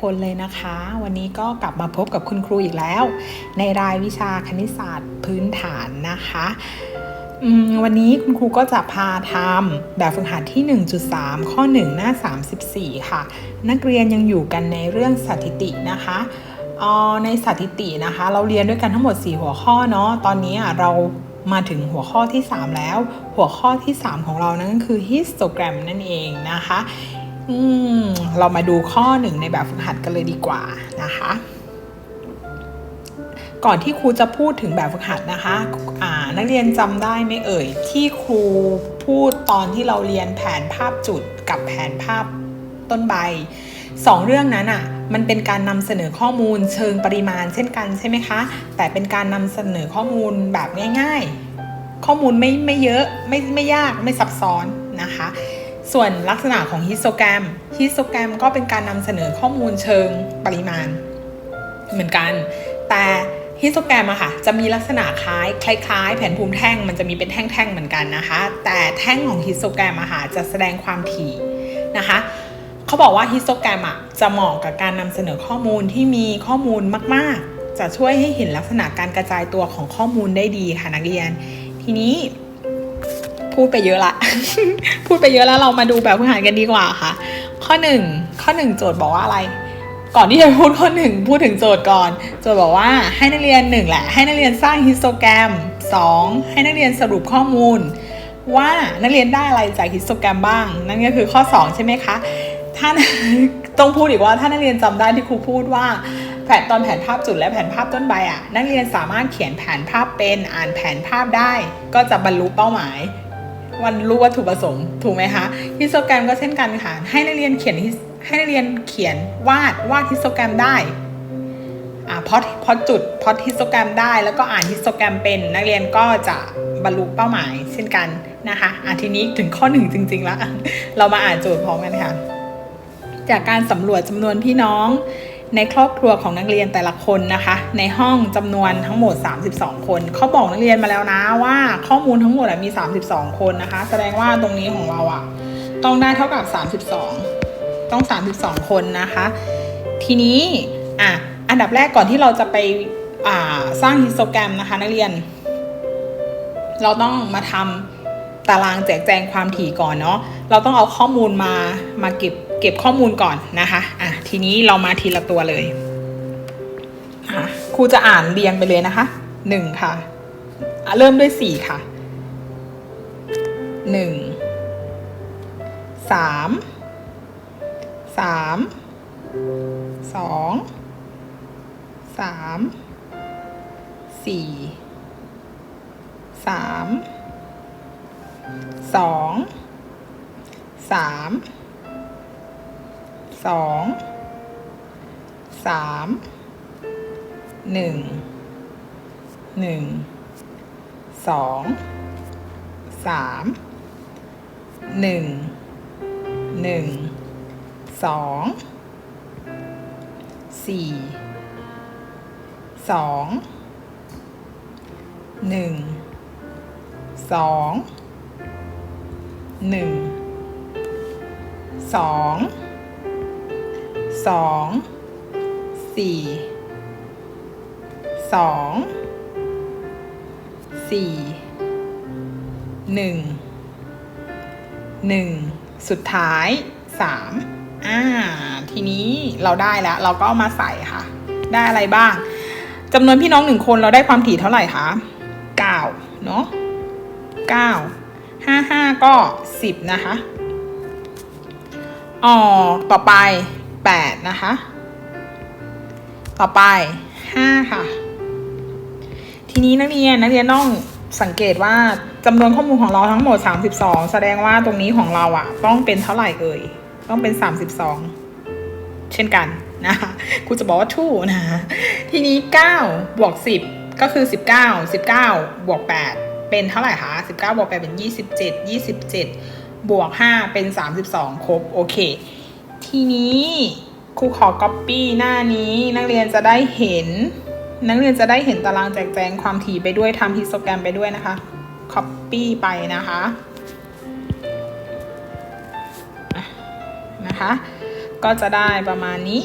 คนเลยนะคะ วันนี้ก็กลับมาพบกับคุณครูอีกแล้ว ในรายวิชาคณิตศาสตร์พื้นฐานนะคะวันนี้คุณครูก็จะพาทำแบบฝึกหัดที่ 1.3 ข้อ 1 หน้า 34 ค่ะ นักเรียนยังอยู่กันในเรื่องสถิตินะคะในสถิตินะคะ เราเรียนด้วยกันทั้งหมด 4 หัวข้อเนาะตอนนี้เรามาถึงหัวข้อที่ 3 แล้ว หัวข้อที่ 3 ของเรานั่นก็คือ histogram นั่นเองนะคะ อืมเรามาดูข้อหนึ่งในแบบฝึกหัดกันเลยดีกว่านะคะ ก่อนที่ครูจะพูดถึงแบบฝึกหัดนะคะอ่านักเรียนจำได้ไหมเอ่ย ที่ครูพูดตอนที่เราเรียนแผนภาพจุดกับแผนภาพต้นใบสองเรื่องนั้นอะมันเป็นการนำเสนอข้อมูลเชิงปริมาณเช่นกันใช่ไหมคะ แต่เป็นการนำเสนอข้อมูลแบบง่าย ๆ ข้อมูลไม่ไม่เยอะไม่ไม่ยากไม่ซับซ้อนนะคะ ส่วนลักษณะของฮิสโตแกรมฮิสโตแกรมก็เป็นการนำเสนอข้อมูลเชิงปริมาณ เหมือนกัน แต่ฮิสโตแกรมอะค่ะจะมีลักษณะคล้ายคล้าย ๆ แผนภูมิแท่งมันจะมีเป็นแท่งๆเหมือนกันนะคะ แต่แท่งของฮิสโตแกรมอะค่ะจะแสดงความถี่นะคะเขาบอกว่าฮิสโตแกรมอะจะเหมาะกับการนำเสนอข้อมูลที่มีข้อมูลมาก ๆ จะช่วยให้เห็นลักษณะการกระจายตัวของข้อมูลได้ดีค่ะนักเรียน ทีนี้ พูดไปเยอะละ พูดไปเยอะแล้วเรามาดูแบบพื้นฐานกันดีกว่าค่ะ ข้อหนึ่งข้อหนึ่งโจทย์บอกว่าอะไร ก่อนที่จะพูดข้อหนึ่งพูดถึงโจทย์ก่อน โจทย์บอกว่าให้นักเรียนหนึ่งแหละ ให้นักเรียนสร้างฮิสโตแกรมสองให้นักเรียนสรุปข้อมูล ว่านักเรียนได้อะไรจากฮิสโตแกรมบ้าง นั่นก็คือข้อ 2 ใช่ไหมคะถ้าต้องพูดอีกว่าถ้านักเรียนจำได้ที่ครูพูดว่าแผนตอนแผนภาพจุดและแผนภาพต้นใบอะ นักเรียนสามารถเขียนแผนภาพเป็นอ่านแผนภาพได้ ก็จะบรรลุเป้าหมาย วันรู้วัตถุประสงค์ถูกไหมคะฮิสโตแกรมก็เช่นกันค่ะ ให้นักเรียนเขียนให้นักเรียนเขียนวาดวาดฮิสโตแกรมได้อ่าพอพอจุดพอฮิสโตแกรมได้ แล้วก็อ่านฮิสโตแกรมเป็น นักเรียนก็จะบรรลุเป้าหมายเช่นกันนะคะอะทีนี้ถึงข้อหนึ่งจริงๆแล้วเรามาอ่านโจทย์พร้อมกันค่ะ จากการสำรวจจำนวนพี่น้อง ในครอบครัวของนักเรียนแต่ละคนนะคะ ในห้องจำนวนทั้งหมด 32 คนเขาบอกนักเรียนมาแล้วนะว่าข้อมูลทั้งหมดมี 32 คนนะคะ แสดงว่าตรงนี้ของเราอะต้องได้เท่ากับ 32 ต้อง 32 คนนะคะ ทีนี้อะอันดับแรกก่อนที่เราจะไปอ่าสร้างฮิสโตแกรมนะคะ นักเรียน เราต้องมาทำตารางแจกแจงความถี่ก่อนเนาะเราต้องเอาข้อมูลมามาเก็บ เก็บข้อมูลก่อนนะคะอะทีนี้เรามาทีละตัวเลยอะครูจะอ่านเรียงไปเลยนะคะหนึ่งค่ะอะ เริ่มด้วยสี่ค่ะหนึ่งสามสามสองสามสี่สามสองสามส สองสามหนึ่งหนึ่งสองสามหนึ่งหนึ่งสองสี่สองหนึ่งสองหนึ่งสอง สองสี่สองสี่หนึ่งหนึ่งสุดท้ายสามอ่าทีนี้เราได้แล้ว เราก็มาใส่ค่ะ ได้อะไรบ้างจำนวนพี่น้องหนึ่งคนเราได้ความถี่เท่าไหร่คะเก้าเนาะเก้าห้าห้าก็สิบนะคะอ๋อต่อไป แปดนะคะ ต่อไปห้าค่ะ ทีนี้นักเรียนนักเรียนต้องสังเกตว่าจำนวนข้อมูลของเราทั้งหมด 32 แสดงว่าตรงนี้ของเราอะต้องเป็นเท่าไหร่เอ่ย ต้องเป็น 32 เช่นกันนะคะครูจะบอกว่าทู่นะคะทีนี้ 9 บวก 10 ก็คือ 19 19 บวก 8 เป็นเท่าไหร่คะ 19 บวก 8 เป็น 27 27 บวก 5 เป็น 32 ครบ โอเค ทีนี้ครูขอ copy หน้านี้นักเรียนจะได้เห็น นักเรียนจะได้เห็นตารางแจกแจงความถี่ไปด้วยทำฮิสโตแกรมไปด้วยนะคะ copy ไปนะคะอะนะคะก็จะได้ประมาณนี้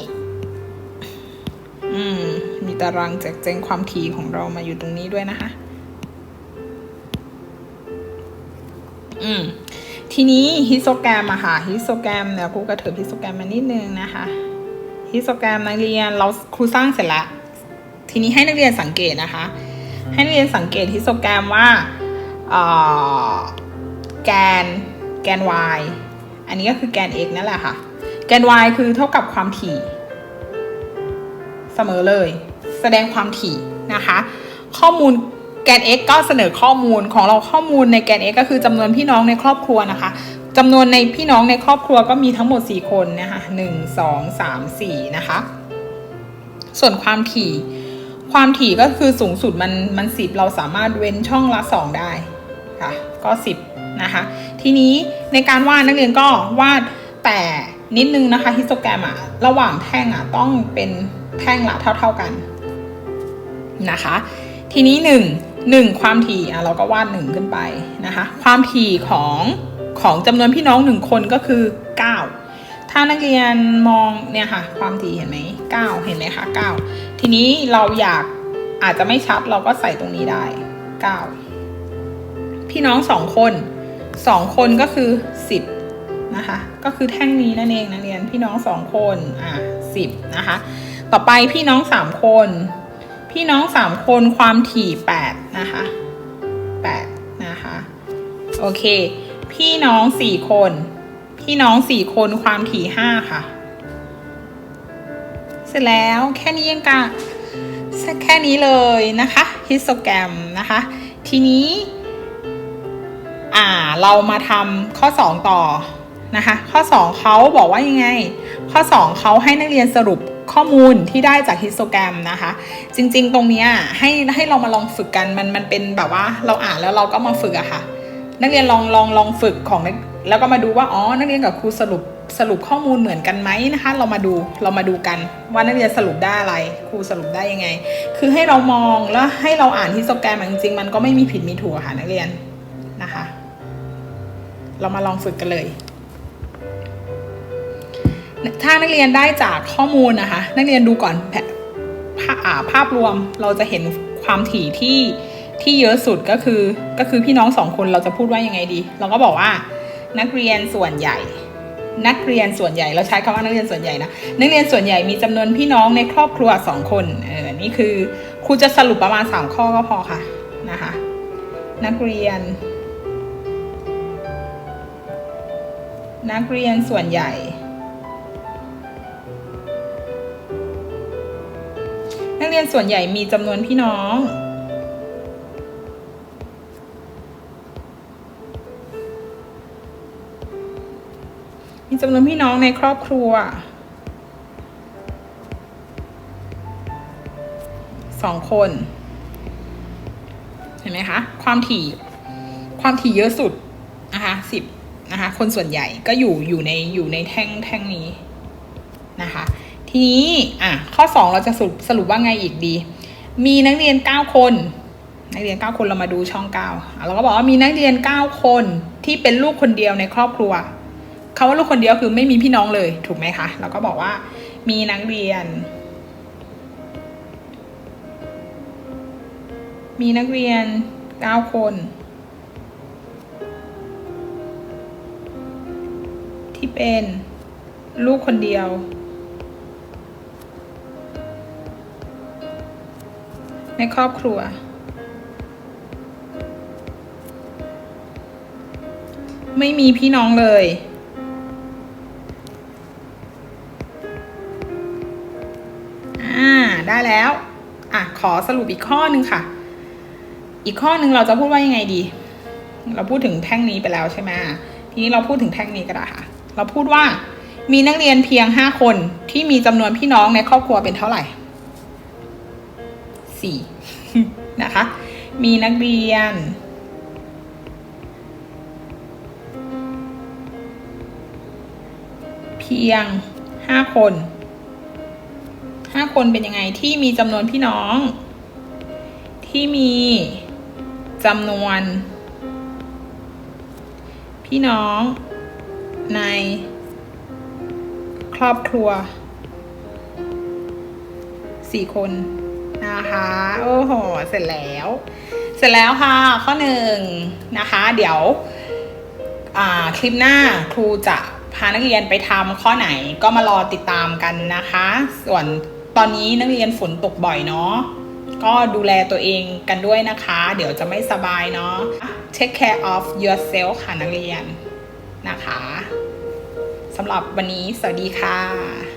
อืม มีตารางแจกแจงความถี่ของเรามาอยู่ตรงนี้ด้วยนะคะ อืม ทีนี้ฮิสโตแกรมอะค่ะฮิสโตแกรมเดี๋ยวครูกระเถิบฮิสโตแกรมมานิดนึงนะคะฮิสโตแกรมนักเรียนเราครูสร้างเสร็จแล้วทีนี้ให้นักเรียนสังเกตนะคะ ให้นักเรียนสังเกตฮิสโตแกรมว่าแกนแกน y อันนี้ก็คือแกน x นั่นแหละค่ะ แกน y คือเท่ากับความถี่เสมอเลย แสดงความถี่นะคะ ข้อมูล แกน x ก็เสนอข้อมูลของเราข้อมูลในแกน x ก็คือจำนวนพี่น้องในครอบครัวนะคะจำนวนในพี่น้องในครอบครัวก็มีทั้งหมด 4 คนนะคะหนึ่งสองสามสี่นะคะ ส่วนความถี่ ความถี่ก็คือสูงสุดมันมันสิบเราสามารถเว้นช่องละ 2 ได้ค่ะก็ 10 นะคะ ทีนี้ในการวาดนักเรียนก็วาดแต่นิดนึงนะคะฮิสโตแกรมอะระหว่างแท่งอะต้องเป็นแท่งละเท่า ๆกันนะคะ ทีนี้ 1 1 ความถี่อะเราก็วาด1ขึ้นไปนะคะความถี่ของของจำนวนพี่น้อง 1 คนก็คือ 9 ถ้านักเรียนมองเนี่ยค่ะความถี่เห็นไหม9เห็นไหมคะ9 ทีนี้เราอยากอาจจะไม่ชัดเราก็ใส่ตรงนี้ได้ 9 พี่น้อง 2 คน 2 คนก็คือ 10นะคะก็คือแท่งนี้นั่นเองนักเรียนพี่น้อง 2 คนอะ10นะคะต่อไปพี่น้อง 3 คน พี่น้อง3คนความถี่8นะคะ8นะคะ โอเค พี่น้อง4คน พี่น้อง4คนความถี่5ค่ะ เสร็จแล้วแค่นี้ยังกะแค่นี้เลยนะคะฮิสโตแกรมนะคะ ทีนี้อ่าเรามาทำข้อ 2 ต่อนะคะ ข้อ 2เขาบอกว่ายังไง ข้อ 2เขาให้นักเรียนสรุป ข้อมูลที่ได้จากฮิสโตแกรมนะคะ จริง ๆ ตรงนี้ให้ให้เรามาลองฝึกกันมันมันเป็นแบบว่าเราอ่านแล้วเราก็มาฝึกอะค่ะ นักเรียนลองลองลองฝึกของแล้วก็มาดูว่าอ๋อนักเรียนกับครูสรุปสรุปข้อมูลเหมือนกันไหมนะคะ เรามาดูเรามาดูกันว่านักเรียนสรุปได้อะไร ครูสรุปได้ยังไง คือให้เรามองแล้วให้เราอ่านฮิสโตแกรมจริงๆ มันก็ไม่มีผิดมีถูกอะค่ะนักเรียนนะคะ เรามาลองฝึกกันเลย ถ้านักเรียนได้จากข้อมูลนะคะ นักเรียนดูก่อนแผภาอ่าภาพรวมเราจะเห็นความถี่ที่ที่เยอะสุดก็คือก็คือพี่น้องสองคนเราจะพูดว่ายังไงดี เราก็บอกว่า นักเรียนส่วนใหญ่ นักเรียนส่วนใหญ่เราใช้คำว่านักเรียนส่วนใหญ่นะนักเรียนส่วนใหญ่มีจำนวนพี่น้องในครอบครัวสองคนเออนี่คือครูจะสรุปประมาณสามข้อก็พอค่ะนะคะ นักเรียน นักเรียนส่วนใหญ่ เรียนส่วนใหญ่มีจำนวนพี่น้อง มีจำนวนพี่น้องในครอบครัวสองคน เห็นไหมคะ ความถี่ ความถี่เยอะสุดนะคะสิบนะคะ คนส่วนใหญ่ก็อยู่อยู่ในอยู่ในแท่งแท่งนี้นะคะ ทีนี้อะข้อ 2 เราจะสรุปสรุปว่าไงอีกดี มีนักเรียน 9 คน นักเรียน 9 คนเรามาดูช่อง9อะเราก็บอกว่ามีนักเรียน 9 คนที่เป็นลูกคนเดียวในครอบครัวคาว่าลูกคนเดียวคือไม่มีพี่น้องเลยถูกไหมคะเราก็บอกว่ามีนักเรียน มีนักเรียน 9 คน ที่เป็นลูกคนเดียว ในครอบครัว ไม่มีพี่น้องเลย อ่า ได้แล้ว อะ ขอสรุปอีกข้อหนึ่งค่ะ อีกข้อหนึ่งเราจะพูดว่ายังไงดี เราพูดถึงแท่งนี้ไปแล้วใช่ไหมทีนี้เราพูดถึงแท่งนี้ก็ได้ค่ะ เราพูดว่ามีนักเรียนเพียงห้าคนที่มีจำนวนพี่น้องในครอบครัวเป็นเท่าไหร่ สี่นะคะ มีนักเรียน เพียงห้าคนห้าคนเป็นยังไงที่มีจำนวนพี่น้อง ที่มีจำนวน พี่น้องในครอบครัวสี่คน นะคะโอ้โหเสร็จแล้ว เสร็จแล้วค่ะข้อหนึ่งนะคะ เดี๋ยวคลิปหน้าครูจะพานักเรียนไปทำข้อไหนก็มารอติดตามกันนะคะ ส่วนตอนนี้นักเรียนฝนตกบ่อยเนาะก็ดูแลตัวเองกันด้วยนะคะ เดี๋ยวจะไม่สบายเนาะ take care of yourself ค่ะนักเรียนนะคะสำหรับวันนี้สวัสดีค่ะ